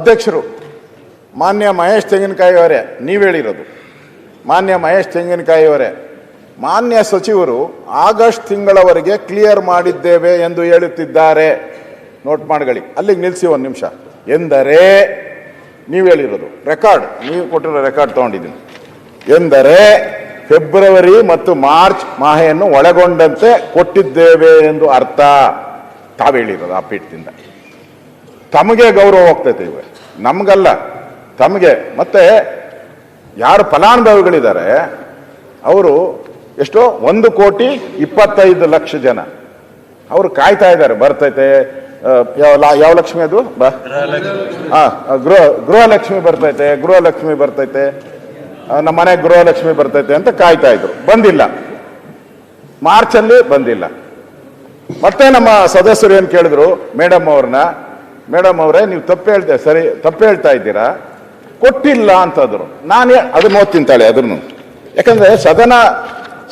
ಅಧ್ಯಕ್ಷರು, ಮಾನ್ಯ ಮಹೇಶ್ ತೆಂಗಿನಕಾಯಿ ಅವರೇ, ನೀವು ಹೇಳಿರೋದು. ಮಾನ್ಯ ಮಹೇಶ್ ತೆಂಗಿನಕಾಯಿ ಅವರೇ, ಮಾನ್ಯ ಸಚಿವರು ಆಗಸ್ಟ್ ತಿಂಗಳವರೆಗೆ ಕ್ಲಿಯರ್ ಮಾಡಿದ್ದೇವೆ ಎಂದು ಹೇಳುತ್ತಿದ್ದಾರೆ. ನೋಟ್ ಮಾಡ್ಕೊಳ್ಳಿ, ಅಲ್ಲಿಗೆ ನಿಲ್ಲಿಸಿ ಒಂದು ನಿಮಿಷ. ಎಂದರೆ, ನೀವು ಹೇಳಿರೋದು ರೆಕಾರ್ಡ್ ನೀವು ಕೊಟ್ಟಿರೋ ರೆಕಾರ್ಡ್ ತಗೊಂಡಿದ್ದೀನಿ. ಎಂದರೆ ಫೆಬ್ರವರಿ ಮತ್ತು ಮಾರ್ಚ್ ಮಾಹೆಯನ್ನು ಒಳಗೊಂಡಂತೆ ಕೊಟ್ಟಿದ್ದೇವೆ ಎಂದು ಅರ್ಥ. ತಾವು ಹೇಳಿರೋದು ಆ ಪೀಠದಿಂದ. ತಮಗೆ ಗೌರವ ಹೋಗ್ತೈತೆ ಇವೆ. ನಮಗಲ್ಲ. ತಮಗೆ. ಮತ್ತೆ ಯಾರು ಫಲಾನುಭವಿಗಳಿದ್ದಾರೆ ಅವರು ಎಷ್ಟೋ ಒಂದು ಕೋಟಿ ಇಪ್ಪತ್ತೈದು ಲಕ್ಷ ಜನ. ಅವರು ಕಾಯ್ತಾ ಇದ್ದಾರೆ. ಬರ್ತೈತೆ ಯಾವ ಯಾವ ಲಕ್ಷ್ಮಿ ಅದು? ಬಾ. ಹಾ ಗೃಹ ಗೃಹಲಕ್ಷ್ಮಿ ಬರ್ತೈತೆ ಗೃಹಲಕ್ಷ್ಮಿ ಬರ್ತೈತೆ ನಮ್ಮ ಮನೆ ಗೃಹಲಕ್ಷ್ಮಿ ಬರ್ತೈತೆ ಅಂತ ಕಾಯ್ತಾ ಇದ್ರು. ಬಂದಿಲ್ಲ. ಮಾರ್ಚಲ್ಲಿ ಬಂದಿಲ್ಲ. ಮತ್ತೆ ನಮ್ಮ ಸದಸ್ಯರು ಏನು ಕೇಳಿದ್ರು? ಮೇಡಮ್ ಅವ್ರನ್ನ ಮೇಡಮ್ ಅವರೇ ನೀವು ತಪ್ಪು ಹೇಳ್ತಾ ಸರಿ ತಪ್ಪು ಹೇಳ್ತಾ ಇದ್ದೀರಾ? ಕೊಟ್ಟಿಲ್ಲ ಅಂತಂದ್ರು. ನಾನು ಅದನ್ನ ಓದ್ತೀನಿ ತಿಂತಾಳೆ ಅದನ್ನು ಯಾಕಂದ್ರೆ ಸದನ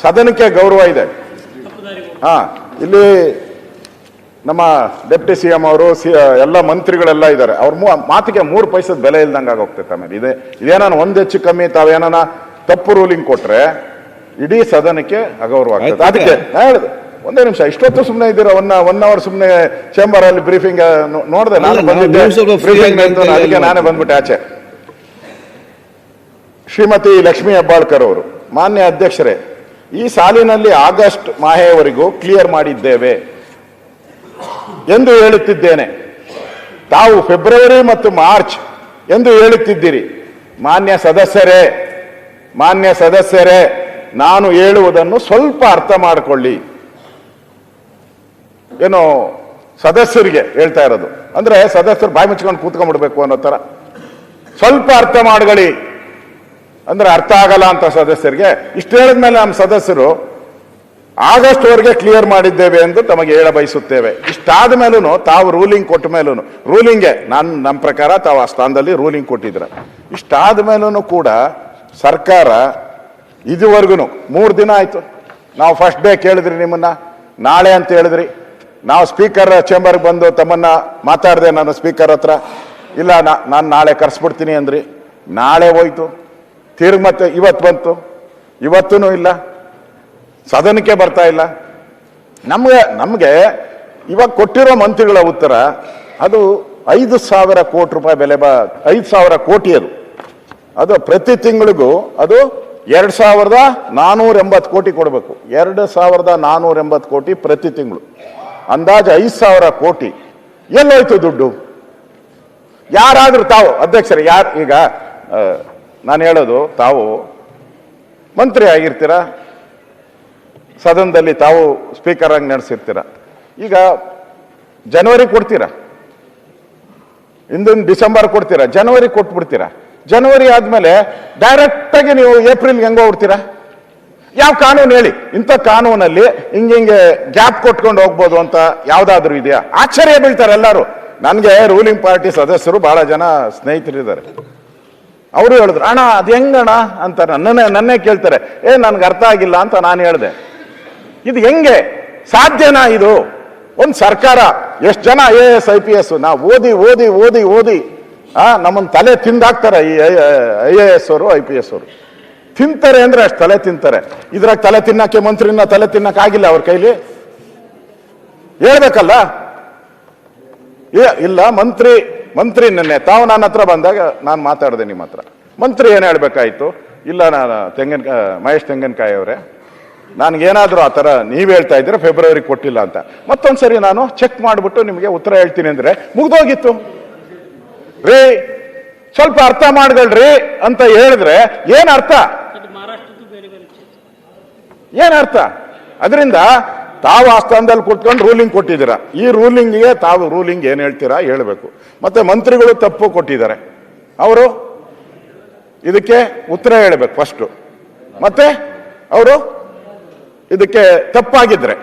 ಸದನಕ್ಕೆ ಗೌರವ ಇದೆ. ಹಾ ಇಲ್ಲಿ ನಮ್ಮ ಡೆಪ್ಟಿ ಸಿ ಎಂ ಅವರು ಸಿ ಎಲ್ಲ ಮಂತ್ರಿಗಳೆಲ್ಲ ಇದ್ದಾರೆ. ಅವ್ರ ಮೂ ಮಾತಿಗೆ ಮೂರು ಪೈಸದ ಬೆಲೆ ಇಲ್ದಂಗೆ ಆಗೋಗ್ತೈತೆ ಆಮೇಲೆ. ಇದೆ ಇದೇನಾನ ಒಂದ್ ಹೆಚ್ಚು ಕಮ್ಮಿ ತಾವೇನಾನ ತಪ್ಪು ರೂಲಿಂಗ್ ಕೊಟ್ರೆ ಇಡೀ ಸದನಕ್ಕೆ ಅಗೌರವ ಆಗ್ತದೆ. ಅದಕ್ಕೆ ಹೇಳಿದೆ. ಒಂದೇ ನಿಮಿಷ ಇಷ್ಟೊತ್ತು ಸುಮ್ಮನೆ ಇದ್ದೀರಾ? ಒನ್ ಒನ್ ಅವರ್ ಸುಮ್ಮನೆ ಚೇಂಬರ್ ಅಲ್ಲಿ ಬ್ರೀಫಿಂಗ್ ನೋಡಿದೆ. ನಾನು ಬಂದಿದ್ದೆ ಅಂತ ಅದಕ್ಕೆ ನಾನೇ ಬಂದ್ಬಿಟ್ಟೆ ಆಚೆ. ಶ್ರೀಮತಿ ಲಕ್ಷ್ಮೀ ಹೆಬ್ಬಾಳ್ಕರ್ ಅವರು ಮಾನ್ಯ ಅಧ್ಯಕ್ಷರೇ ಈ ಸಾಲಿನಲ್ಲಿ ಆಗಸ್ಟ್ ಮಾಹೆಯವರೆಗೂ ಕ್ಲಿಯರ್ ಮಾಡಿದ್ದೇವೆ ಎಂದು ಹೇಳುತ್ತಿದ್ದೇನೆ. ತಾವು ಫೆಬ್ರವರಿ ಮತ್ತು ಮಾರ್ಚ್ ಎಂದು ಹೇಳುತ್ತಿದ್ದೀರಿ. ಮಾನ್ಯ ಸದಸ್ಯರೇ ಮಾನ್ಯ ಸದಸ್ಯರೇ ನಾನು ಹೇಳುವುದನ್ನು ಸ್ವಲ್ಪ ಅರ್ಥ ಮಾಡಿಕೊಳ್ಳಿ. ಏನು ಸದಸ್ಯರಿಗೆ ಹೇಳ್ತಾ ಇರೋದು. ಅಂದ್ರೆ ಸದಸ್ಯರು ಬಾಯಿ ಮುಚ್ಕೊಂಡು ಕೂತ್ಕೊಂಡ್ಬಿಡ್ಬೇಕು ಅನ್ನೋ ತರ. ಸ್ವಲ್ಪ ಅರ್ಥ ಮಾಡ್ಕೊಳ್ಳಿ. ಅಂದ್ರೆ ಅರ್ಥ ಆಗಲ್ಲ ಅಂತ ಸದಸ್ಯರಿಗೆ. ಇಷ್ಟು ಹೇಳಿದ್ಮೇಲೆ ನಮ್ಮ ಸದಸ್ಯರು ಆಗಸ್ಟ್ ವರೆಗೆ ಕ್ಲಿಯರ್ ಮಾಡಿದ್ದೇವೆ ಎಂದು ತಮಗೆ ಹೇಳ ಬಯಸುತ್ತೇವೆ. ಇಷ್ಟಾದ ಮೇಲೂ ತಾವು ರೂಲಿಂಗ್ ಕೊಟ್ಟ ಮೇಲೂ ರೂಲಿಂಗೆ ನಾನು ನಮ್ಮ ಪ್ರಕಾರ ತಾವು ಆ ಸ್ಥಾನದಲ್ಲಿ ರೂಲಿಂಗ್ ಕೊಟ್ಟಿದ್ರೆ. ಇಷ್ಟಾದ ಮೇಲೂ ಕೂಡ ಸರ್ಕಾರ ಇದುವರೆಗೂ ಮೂರು ದಿನ ಆಯಿತು. ನಾವು ಫಸ್ಟ್ ಡೇ ಕೇಳಿದ್ರಿ ನಿಮ್ಮನ್ನ. ನಾಳೆ ಅಂತ ಹೇಳಿದ್ರಿ. ನಾವು ಸ್ಪೀಕರ್ ಚೇಂಬರ್ಗೆ ಬಂದು ತಮ್ಮನ್ನ ಮಾತಾಡಿದೆ ನಾನು ಸ್ಪೀಕರ್ ಹತ್ರ. ಇಲ್ಲ ನಾನು ನಾಳೆ ಕರ್ಸ್ಬಿಡ್ತೀನಿ ಅಂದ್ರಿ. ನಾಳೆ ಹೋಯ್ತು. ತಿರ್ಗ್ ಮತ್ತೆ ಇವತ್ತು ಬಂತು. ಇವತ್ತೂ ಇಲ್ಲ. ಸದನಕ್ಕೆ ಬರ್ತಾ ಇಲ್ಲ. ನಮಗೆ ನಮಗೆ ಇವಾಗ ಕೊಟ್ಟಿರೋ ಮಂತ್ರಿಗಳ ಉತ್ತರ, ಅದು ಐದು ಸಾವಿರ ಕೋಟಿ ರೂಪಾಯಿ ಬೆಲೆ ಬ, ಐದು ಸಾವಿರ ಕೋಟಿ ಅದು. ಅದು ಪ್ರತಿ ತಿಂಗಳಿಗೂ ಅದು ಎರಡು ಸಾವಿರದ ನಾನೂರ ಎಂಬತ್ತು ಕೋಟಿ ಕೊಡಬೇಕು. ಎರಡು ಸಾವಿರದ ನಾನೂರ ಎಂಬತ್ತು ಕೋಟಿ ಪ್ರತಿ ತಿಂಗಳು. ಅಂದಾಜು ಐದು ಸಾವಿರ ಕೋಟಿ. ಎಲ್ಲೋಯ್ತು ದುಡ್ಡು? ಯಾರಾದರೂ ತಾವು, ಅಧ್ಯಕ್ಷರೇ, ಯಾರು, ಈಗ ನಾನು ಹೇಳೋದು, ತಾವು ಮಂತ್ರಿ ಆಗಿರ್ತೀರಾ? ಸದನದಲ್ಲಿ ತಾವು ಸ್ಪೀಕರ್ ಆಗಿ ನಡೆಸಿರ್ತೀರ? ಈಗ ಜನವರಿ ಕೊಡ್ತೀರಾ? ಇಂದಿನ ಡಿಸೆಂಬರ್ ಕೊಡ್ತೀರಾ? ಜನವರಿ ಕೊಟ್ಬಿಡ್ತೀರಾ? ಜನವರಿ ಆದಮೇಲೆ ಡೈರೆಕ್ಟಾಗಿ ನೀವು ಏಪ್ರಿಲ್ಗೆ ಹೆಂಗೋ ಹೋಗ್ಬಿಡ್ತೀರಾ? ಯಾವ ಕಾನೂನು ಹೇಳಿ? ಇಂಥ ಕಾನೂನಲ್ಲಿ ಹಿಂಗೆ ಹಿಂಗೆ ಗ್ಯಾಪ್ ಕೊಟ್ಕೊಂಡು ಹೋಗ್ಬೋದು ಅಂತ ಯಾವ್ದಾದ್ರು ಇದೆಯಾ? ಆಶ್ಚರ್ಯ ಬೀಳ್ತಾರೆ ಎಲ್ಲರೂ. ನನಗೆ ರೂಲಿಂಗ್ ಪಾರ್ಟಿ ಸದಸ್ಯರು ಬಹಳ ಜನ ಸ್ನೇಹಿತರಿದ್ದಾರೆ. ಅವರು ಹೇಳಿದ್ರು, ಅಣ್ಣ, ಅದು ಹೆಂಗಣ್ಣ? ಅಂತ ನನ್ನೇ ನನ್ನೇ ಕೇಳ್ತಾರೆ. ಏ, ನನ್ಗೆ ಅರ್ಥ ಆಗಿಲ್ಲ ಅಂತ ನಾನು ಹೇಳಿದೆ. ಇದು ಹೆಂಗೆ? ಸಾಧ್ಯನಾ ಇದು? ಒಂದು ಸರ್ಕಾರ, ಎಷ್ಟು ಜನ I A S I P S ನಾವು ಓದಿ ಓದಿ ಓದಿ ಓದಿ, ಆ ನಮ್ಮನ್ನು ತಲೆ ತಿಂದಾಕ್ತಾರೆ ಈ ಐ ಎ ಎಸ್ ಅವರು ಐ ಪಿ ಎಸ್ ಅವರು. ತಿಂತಾರೆ ಅಂದ್ರೆ ಅಷ್ಟು ತಲೆ ತಿಂತಾರೆ. ಇದ್ರಾಗ ತಲೆ ತಿನ್ನಕ್ಕೆ ಮಂತ್ರಿನ ತಲೆ ತಿನ್ನಕ್ ಆಗಿಲ್ಲ ಅವ್ರ ಕೈಲಿ? ಹೇಳ್ಬೇಕಲ್ಲ? ಇಲ್ಲ, ಮಂತ್ರಿ ಮಂತ್ರಿ ನಿನ್ನೆ, ತಾವು ನನ್ನ ಹತ್ರ ಬಂದಾಗ ನಾನು ಮಾತಾಡಿದೆ ನಿಮ್ಮ ಹತ್ರ. ಮಂತ್ರಿ ಏನು ಹೇಳ್ಬೇಕಾಯ್ತು? ಇಲ್ಲ, ನಾನು ತೆಂಗಿನ ಮಹೇಶ್ ತೆಂಗಿನಕಾಯಿ ಅವರೇ. ನನಗೇನಾದರೂ ಆ ಥರ ನೀವು ಹೇಳ್ತಾ ಇದ್ದೀರಾ ಫೆಬ್ರವರಿ ಕೊಟ್ಟಿಲ್ಲ ಅಂತ. ಮತ್ತೊಂದ್ಸರಿ ನಾನು ಚೆಕ್ ಮಾಡಿಬಿಟ್ಟು ನಿಮಗೆ ಉತ್ತರ ಹೇಳ್ತೀನಿ ಅಂದ್ರೆ ಮುಗ್ದೋಗಿತ್ತು. ರೀ, ಸ್ವಲ್ಪ ಅರ್ಥ ಮಾಡ್ಗಳ್ರಿ ಅಂತ ಹೇಳಿದ್ರೆ ಏನು ಅರ್ಥ ಅದು ಮಹಾರಾಷ್ಟ್ರದ್ದು ಬೇರೆ ಬೇರೆ ಕ್ಷೇತ್ರ. ಏನ್ ಅರ್ಥ? ಅದರಿಂದ ತಾವು ಆ ಸ್ಥಾನದಲ್ಲಿ ಕುತ್ಕೊಂಡು ರೂಲಿಂಗ್ ಕೊಟ್ಟಿದ್ದೀರಾ. ಈ ರೂಲಿಂಗ್ಗೆ ತಾವು ರೂಲಿಂಗ್ ಏನು ಹೇಳ್ತೀರಾ ಹೇಳಬೇಕು. ಮತ್ತೆ ಮಂತ್ರಿಗಳು ತಪ್ಪು ಕೊಟ್ಟಿದ್ದಾರೆ. ಅವರು? ಇದಕ್ಕೆ ಉತ್ತರ ಹೇಳಬೇಕು ಫಸ್ಟು ಮತ್ತೆ? ಅವರು? ಇದಕ್ಕೆ ತಪ್ಪಾಗಿದ್ರೆ.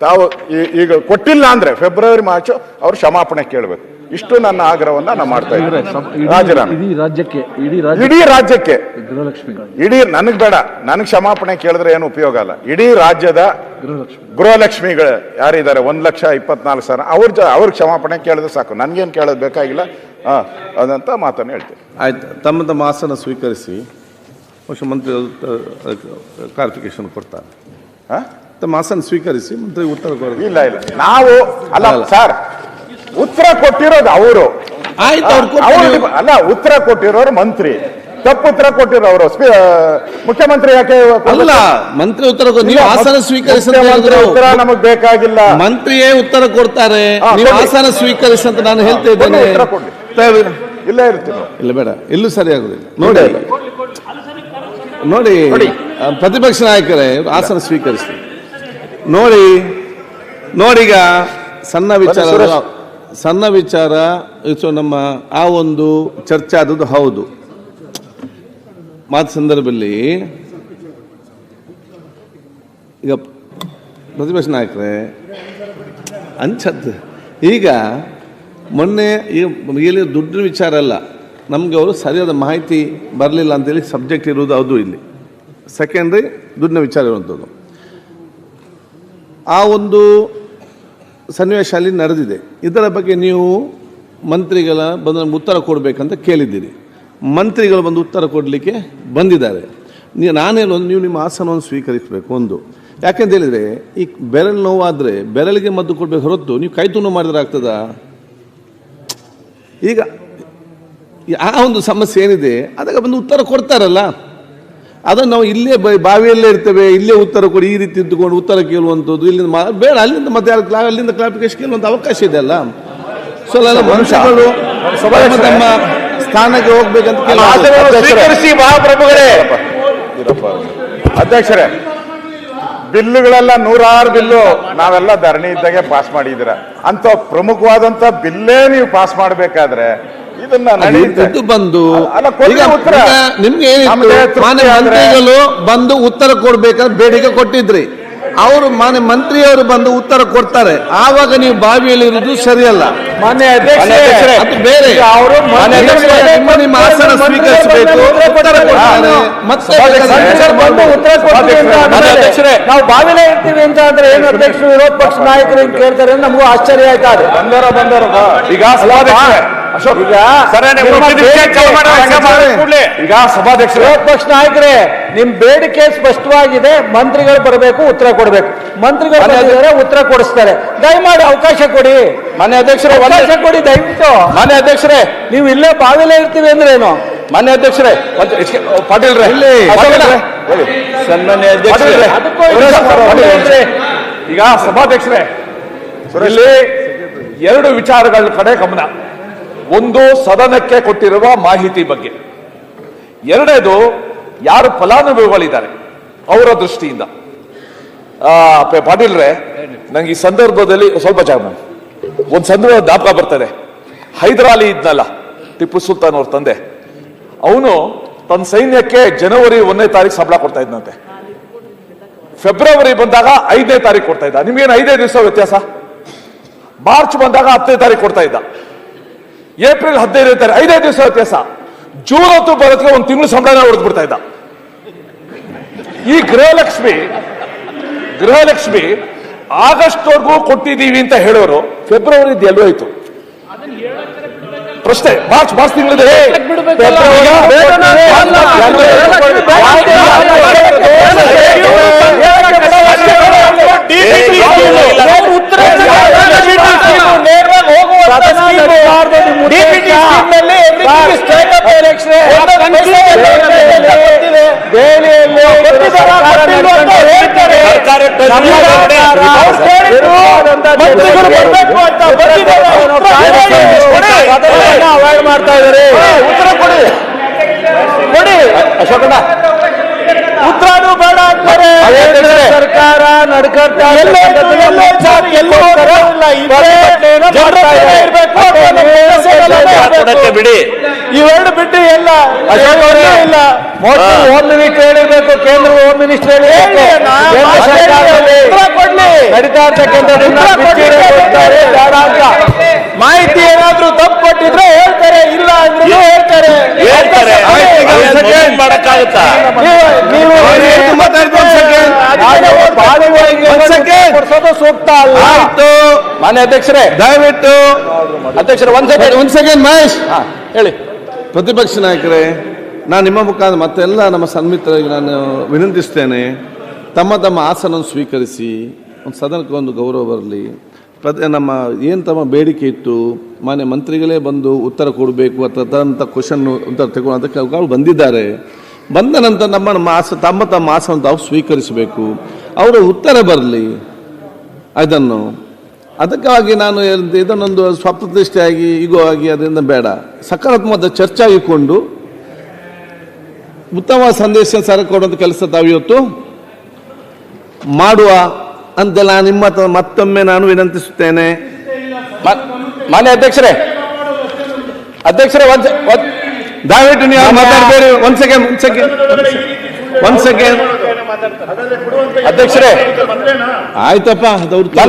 ತಾವು ಈಗ ಕೊಟ್ಟಿಲ್ಲ ಅಂದ್ರೆ ಫೆಬ್ರವರಿ ಮಾರ್ಚು ಅವರು ಕ್ಷಮಾಪಣೆ ಕೇಳಬೇಕು. ಇಷ್ಟು ನನ್ನ ಆಗ್ರಹವನ್ನ ನಾನು ಮಾಡ್ತಾ ಇದ್ದೀನಿ. ರಾಜೀನಾಮೆ. ಇಡೀ ರಾಜ್ಯಕ್ಕೆ ಇಡೀ ರಾಜ್ಯ ಇಡೀ ರಾಜ್ಯಕ್ಕೆ. ಗೃಹಲಕ್ಷ್ಮಿಗಳು ಇಡೀ ನನಗ್ ಬೇಡ. ನನಗ್ ಕ್ಷಮಾಪಣೆ ಕೇಳಿದ್ರೆ ಏನು ಉಪಯೋಗ ಅಲ್ಲ ಇಡೀ ರಾಜ್ಯದ ಗೃಹಲಕ್ಷ್ಮಿ. ಗೃಹಲಕ್ಷ್ಮಿಗಳು ಯಾರಿದ್ದಾರೆ? ಒಂದ್ ಲಕ್ಷ ಇಪ್ಪತ್ನಾಲ್ಕು ಸಾವಿರ. ಅವ್ರ ಜ ಅವ್ರ ಕ್ಷಮಾಪಣೆ ಕೇಳಿದ್ರೆ ಸಾಕು. ನನ್ಗೇನು ಕೇಳೋದು ಬೇಕಾಗಿಲ್ಲ. ಹಾ ಅದಂತ ಮಾತನ್ನು ಹೇಳ್ತೀನಿ. ಆಯ್ತು. ತಮ್ಮ ತಮ್ಮ ಆಸನ ಸ್ವೀಕರಿಸಿ ಮುಖ್ಯಮಂತ್ರಿ ಮಂತ್ರಿ ಕ್ಲಾರಿಫಿಕೇಶನ್ ಕೊಡ್ತಾರೆ. ಹಾ? ತಮ್ಮ ಆಸನ ಸ್ವೀಕರಿಸಿ ಮಂತ್ರಿ ಉತ್ತರ ಕೊಡೋದು ಇಲ್ಲ ಇಲ್ಲ. ನಾವು ಅಲ್ಲ ಅಲ್ಲ. ಸರ್ ಉತ್ತರ ಕೊಟ್ಟಿರೋದು ಅವರು. ಅಲ್ಲ ಉತ್ತರ ಕೊಟ್ಟಿರೋರು ಮಂತ್ರಿ. ತಪ್ಪು ಉತ್ತರ ಕೊಟ್ಟಿರೋ ಅವರು. ಮುಖ್ಯಮಂತ್ರಿ ಯಾಕೆ ಅಲ್ಲ ಮಂತ್ರಿ ಉತ್ತರ ನೀವು ಆಸನ ಸ್ವೀಕರಿಸಿದ್ರೆ ಉತ್ತರ ನಮಗ್ ಬೇಕಾಗಿಲ್ಲ. ಮಂತ್ರಿಯೇ ಉತ್ತರ ಕೊಡ್ತಾರೆ. ನೀವು. ಆಸನ ಸ್ವೀಕರಿಸಿ ಅಂತ ನಾನು ಹೇಳ್ತಾ ಇದ್ದೇನೆ. ಇಲ್ಲೇ ಇರ್ತೀನಿ ಇಲ್ಲ ಬೇಡ. ಇಲ್ಲೂ ಸರಿ ಆಗುದಿಲ್ಲ. ನೋಡಿ. ನೋಡಿ ಪ್ರತಿಪಕ್ಷ ನಾಯಕರೇ ಆಸನ ಸ್ವೀಕರಿಸಿ. ನೋಡಿ ನೋಡಿಗ ಸಣ್ಣ ವಿಚಾರ. ಸಣ್ಣ ವಿಚಾರ ಸೊ ನಮ್ಮ ಆ ಒಂದು ಚರ್ಚೆ ಆದದ್ದು ಹೌದು. ಮಾತು ಸಂದರ್ಭದಲ್ಲಿ ಈಗ ಪ್ರತಿಪಕ್ಷ ನಾಯಕರೇ ಅಂಚದ್ದು ಈಗ ಮೊನ್ನೆ ಇಲ್ಲಿ ದುಡ್ಡಿನ ವಿಚಾರ ಅಲ್ಲ, ನಮಗೆ ಅವರು ಸರಿಯಾದ ಮಾಹಿತಿ ಬರಲಿಲ್ಲ ಅಂತೇಳಿ ಸಬ್ಜೆಕ್ಟ್ ಇರುವುದು ಅದು ಇಲ್ಲಿ. ಸೆಕೆಂಡ್ರಿ ದುಡ್ಡಿನ ವಿಚಾರ ಇರುವಂಥದ್ದು. ಆ ಒಂದು ಸನ್ನಿವೇಶ ಅಲ್ಲಿ ನಡೆದಿದೆ. ಇದರ ಬಗ್ಗೆ ನೀವು ಮಂತ್ರಿಗಳ ಬಂದ ಉತ್ತರ ಕೊಡಬೇಕಂತ ಕೇಳಿದ್ದೀರಿ. ಮಂತ್ರಿಗಳು ಬಂದು ಉತ್ತರ ಕೊಡಲಿಕ್ಕೆ ಬಂದಿದ್ದಾರೆ. ನೀವು ನಾನೇನು ನೀವು ನಿಮ್ಮ ಆಸನವನ್ನು ಸ್ವೀಕರಿಸಬೇಕು ಒಂದು. ಯಾಕೆಂತ ಹೇಳಿದರೆ, ಈ ಬೆರಳು ನೋವಾದರೆ ಬೆರಳಿಗೆ ಮದ್ದು ಕೊಡಬೇಕು ಹೊರತು ನೀವು ಕೈ ತುಂಡು ಮಾಡಿದ್ರೆ ಆಗ್ತದಾ? ಈಗ ಆ ಒಂದು ಸಮಸ್ಯೆ ಏನಿದೆ ಅದಕ್ಕೆ ಬಂದು ಉತ್ತರ ಕೊಡ್ತಾರಲ್ಲ. ಅದನ್ನು ನಾವು ಇಲ್ಲೇ ಬಾವಿಯಲ್ಲೇ ಇರ್ತೇವೆ ಇಲ್ಲೇ ಉತ್ತರ ಕೊಡಿ ಈ ರೀತಿ ಇದ್ದುಕೊಂಡು ಉತ್ತರ ಕೇಳುವಂಥದ್ದು. ಇಲ್ಲಿಂದ ಮಾ- ಬೇಡ ಅಲ್ಲಿಂದ ಮತ್ತೆ ಕ್ಲಾ- ಅಲ್ಲಿಂದ ಕ್ಲಾರಿಫಿಕೇಶನ್ ಕೇಳುವಂಥ ಅವಕಾಶ ಇದೆ ಅಲ್ಲ? ಸೊ ಅಲ್ಲ ಮನುಷ್ಯಗಳು ತಮ್ಮ ಸ್ಥಾನಕ್ಕೆ ಹೋಗ್ಬೇಕಂತ ಕೇಳಿ ಸ್ವೀಕರಿಸಿ ಮಹಾಪ್ರಭುಗಳೇ. ಅಧ್ಯಕ್ಷರೇ. ಬಿಲ್ಲುಗಳೆಲ್ಲ ನೂರಾರು ಬಿಲ್ಲು. ನಾವೆಲ್ಲ ಧರಣಿ ಇದ್ದಾಗೆ ಪಾಸ್ ಮಾಡಿದಿರ. ಅಂತ ಪ್ರಮುಖವಾದಂತ ಬಿಲ್ಲೇ ನೀವು ಪಾಸ್ ಮಾಡಬೇಕಾದ್ರೆ ಇದನ್ನ. ಬಂದು. ನಿಮ್ಗೆ ಮಂತ್ರಿಗಳು ಬಂದು ಉತ್ತರ ಕೊಡ್ಬೇಕಂತ ಬೇಡಿಕೆ ಕೊಟ್ಟಿದ್ರಿ. ಅವರು ಮಾನ್ಯ ಮಂತ್ರಿಯವರು ಬಂದು ಉತ್ತರ ಕೊಡ್ತಾರೆ. ಆವಾಗ ನೀವು ಬಾವಿಯಲ್ಲಿ ಇರುವುದು ಸರಿಯಲ್ಲ. ಮಾನ್ಯ ಅಧ್ಯಕ್ಷರೇ, ಅದು ಬೇರೆ. ಅವರು ಮಾನ್ಯ ಅಧ್ಯಕ್ಷರೇ, ನಿಮ್ಮ ನಿಮ್ಮ ಆಸನ ಸ್ವೀಕರಿಸಬೇಕು. ಉತ್ತರ ಮತ್ತೆ ಸಂಸದರು ಬಂದು ಉತ್ತರ ಕೊಡ್ತೀವಿ. ನಾವು ಬಾವಿಲೇ ಇರ್ತೀವಿ ಅಂತ ಅಂದ್ರೆ ಏನು ಅಧ್ಯಕ್ಷರು ವಿರೋಧ ಪಕ್ಷ ನಾಯಕರು ಕೇಳ್ತಾರೆ ನಮಗೂ ಆಶ್ಚರ್ಯ ಆಯ್ತಾ ಅದು ಬಂದರ ಬಂದರ ಈಗ ಅಶೋಕ್ ಈಗ ಈಗ ಸಭಾಧ್ಯಕ್ಷರು. ವಿರೋಧ ಪಕ್ಷ ನಾಯಕರೇ ನಿಮ್ ಬೇಡಿಕೆ ಸ್ಪಷ್ಟವಾಗಿದೆ ಮಂತ್ರಿಗಳು ಬರಬೇಕು ಉತ್ತರ ಕೊಡಬೇಕು. ಮಂತ್ರಿಗಳು ಉತ್ತರ ಕೊಡಿಸ್ತಾರೆ. ದಯಮಾಡಿ ಅವಕಾಶ ಕೊಡಿ. ಮಾನ್ಯ ಅಧ್ಯಕ್ಷರೇ ಅವಕಾಶ ಕೊಡಿ ದಯವಿಟ್ಟು. ಮಾನ್ಯ ಅಧ್ಯಕ್ಷರೇ. ನೀವು ಇಲ್ಲೇ ಬಾವಿಲೇ ಇರ್ತೀವಿ ಅಂದ್ರೆ ಏನು ಮಾನ್ಯ ಅಧ್ಯಕ್ಷರೇ ಪಾಟೀಲ್ ಇಲ್ಲಿ. ಸನ್ಮಾನ್ಯ ಅಧ್ಯಕ್ಷರೇ. ಈಗ ಸಭಾಧ್ಯಕ್ಷರೇ ಇಲ್ಲಿ ಎರಡು ವಿಚಾರಗಳ ಕಡೆ ಗಮನ. ಒಂದು ಸದನಕ್ಕೆ ಕೊಟ್ಟಿರುವ ಮಾಹಿತಿ ಬಗ್ಗೆ. ಎರಡನೇದು ಯಾರು ಫಲಾನುಭವಿಗಳಿದ್ದಾರೆ ಅವರ ದೃಷ್ಟಿಯಿಂದ. ಪಾಟೀಲ್ರೆ ನಂಗೆ ಈ ಸಂದರ್ಭದಲ್ಲಿ ಸ್ವಲ್ಪ ಜಾಗ ಮಾಡಿ. ಒಂದು ಸಂದರ್ಭ ಜ್ಞಾಪಕ ಬರ್ತದೆ. ಹೈದರಾಲಿ ಇದ್ನಲ್ಲ, ಟಿಪ್ಪು ಸುಲ್ತಾನ್ ಅವ್ರ ತಂದೆ. ಅವನು ತನ್ನ ಸೈನ್ಯಕ್ಕೆ ಜನವರಿ ಒಂದನೇ ತಾರೀಕು ಸಂಬಳ ಕೊಡ್ತಾ ಇದ್ನಂತೆ. ಫೆಬ್ರವರಿ ಬಂದಾಗ ಐದನೇ ತಾರೀಕು ಕೊಡ್ತಾ ಇದ್ದ. ನಿಮ್ಗೇನು ಐದೇ ದಿವಸ ವ್ಯತ್ಯಾಸ? ಮಾರ್ಚ್ ಬಂದಾಗ ಹತ್ತನೇ ತಾರೀಕು ಕೊಡ್ತಾ ಇದ್ದ. ಏಪ್ರಿಲ್ ಹದಿನೈದನೇ ತಾರೀಕು ಐದೇ ದಿವಸ ವ್ಯತ್ಯಾಸ. ಜೂನ್ ಹತ್ತು ಬರೋದಕ್ಕೆ ಒಂದು ತಿಂಗಳು ಸಂಬಳನ ಹೊಡೆದ್ಬಿಡ್ತಾ ಇದ್ದ. ಈ ಗೃಹಲಕ್ಷ್ಮಿ ಗೃಹಲಕ್ಷ್ಮಿ ಆಗಸ್ಟ್ ವರೆಗೂ ಕೊಟ್ಟಿದ್ದೀವಿ ಅಂತ ಹೇಳೋರು ಫೆಬ್ರವರಿ ಎಲ್ಲೋ ಆಯ್ತು. ಪ್ರಶ್ನೆ ಮಾರ್ಚ್ ಮಾರ್ಚ್ ತಿಂಗಳಿದೆ. ಅವಾಯ್ಡ್ ಮಾಡ್ತಾ ಇದಾರೆ ಉತ್ತರ ಕೊಡಿ. ಕೊಡಿ. ಅಶೋಕಣ್ಣ. ಉತ್ತರನೂ ಬೇಡ. ಸರ್ಕಾರ ನಡ್ಕರ್ತಾ ಬಿಡಿ. ಇವೆರಡು ಬಿಟ್ಟು ಎಲ್ಲ ಇಲ್ಲ. ಮೋದಿ ಹೋಮ್ ಮಿನಿಸ್ಟರ್ ಹೇಳಿರ್ಬೇಕು ಕೇಂದ್ರ ಹೋಮ್ ಮಿನಿಸ್ಟರ್ ಕೊಡ್ಲಿ. ನಡೀತಾ ಇರ್ತಕ್ಕಂಥ ಮಾಹಿತಿ ಏನಾದ್ರೂ ತಪ್ಪು ಕೊಟ್ಟಿದ್ರೆ ಹೇಳ್ತಾರೆ ಇಲ್ಲ ಅಂದ್ರೆ ಹೇಳ್ತಾರೆ. ಹೇಳ್ತಾರೆ. ಕೊಡ್ಸೋದು ಸೂಕ್ತ ಅಲ್ಲ. ಆಯ್ತು. ಮಾನ್ಯ ಅಧ್ಯಕ್ಷರೇ ದಯವಿಟ್ಟು ಅಧ್ಯಕ್ಷರ ಒಂದ್ ಸೆಕೆಂಡ್ ಒಂದ್ ಸೆಕೆಂಡ್ ಮಹೇಶ್. ಹೇಳಿ. ಪ್ರತಿಪಕ್ಷ ನಾಯಕರೇ ನಾನು ನಿಮ್ಮ ಮುಖಾಂತರ ಮತ್ತೆಲ್ಲ ನಮ್ಮ ಸನ್ಮಿತರಿಗೆ ನಾನು ವಿನಂತಿಸ್ತೇನೆ ತಮ್ಮ ತಮ್ಮ ಆಸನ ಸ್ವೀಕರಿಸಿ ಒಂದು ಸದನಕ್ಕೆ ಒಂದು ಗೌರವ ಬರಲಿ. ಪ್ರತಿ ನಮ್ಮ ಏನು ತಮ್ಮ ಬೇಡಿಕೆ ಇತ್ತು ಮಾನ್ಯ ಮಂತ್ರಿಗಳೇ ಬಂದು ಉತ್ತರ ಕೊಡಬೇಕು ಅಥವಾ ತದಂಥ ಕ್ವಶನ್ ಉತ್ತರ ತೆಗೊಳ್ಳೋ ಅದಕ್ಕೆ ಅವ್ರು ಬಂದಿದ್ದಾರೆ. ಬಂದ ನಂತರ ನಮ್ಮ ಮಾಸ, ತಮ್ಮ ತಮ್ಮ ಮಾಸವನ್ನು ತಾವು ಸ್ವೀಕರಿಸಬೇಕು. ಅವರ ಉತ್ತರ ಬರಲಿ. ಅದನ್ನು. ಅದಕ್ಕಾಗಿ ನಾನು ಇದನ್ನೊಂದು ಸ್ವಪ್ರತಿಷ್ಠೆಯಾಗಿ ಈಗೋ ಆಗಿ, ಅದರಿಂದ ಬೇಡ. ಸಕಾರಾತ್ಮಕ ಚರ್ಚೆ ಆಗಿಕೊಂಡು, ಉತ್ತಮ ಸಂದೇಶ ಸರ ಕೊಡುವಂಥ ಕೆಲಸ ತಾವು ಇವತ್ತು ಮಾಡುವ ಅಂತ ನಾನು ನಿಮ್ಮ ಮತ್ತೊಮ್ಮೆ ನಾನು ವಿನಂತಿಸುತ್ತೇನೆ. ಮಾನ್ಯ ಅಧ್ಯಕ್ಷರೇ. ಅಧ್ಯಕ್ಷರೇ ಒಂದ್- ದಯವಿಟ್ಟು ನೀವು ಮಾತಾಡಬೇಡಿ. ಒಂದ್ ಸೆಕೆಂಡ್ ಒಂದ್ ಸೆಕೆಂಡ್ ಒಂದ್ ಸೆಕೆಂಡ್ ಅಧ್ಯಕ್ಷರೇ. ಆಯ್ತಪ್ಪ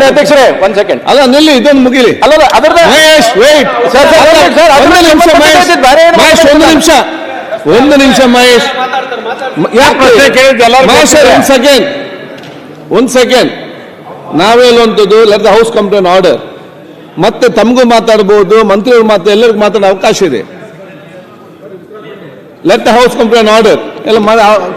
ಅಧ್ಯಕ್ಷರೇ ಒಂದ್ ಸೆಕೆಂಡ್ ಅಲ್ಲ ನಿಲ್ಲಿ ಇದೊಂದು ಮುಗಿಲಿ. ಅಲ್ಲ ಅದರದ Mahesh wait sir, sir, sir, sir, ಒಂದು ನಿಮಿಷ ಮಹೇಶ್. ಒಂದು ನಿಮಿಷ. ಒಂದು ನಿಮಿಷ ಮಹೇಶ್. ಯಾಕೆ ಪ್ರಶ್ನೆ ಮಹೇಶ್. ಒಂದು ಸೆಕೆಂಡ್ ಒಂದು ಸೆಕೆಂಡ್ ನಾವೇ ಹೇಳುವಂಥದ್ದು let the house complaint order ಮತ್ತೆ ತಮಗೂ ಮಾತಾಡ್ಬೋದು ಮಂತ್ರಿಗಳು ಮಾತು ಎಲ್ಲರಿಗೂ ಮಾತಾಡೋ ಅವಕಾಶ ಇದೆ. House come to an order ಎಲ್ಲ ಮಾ-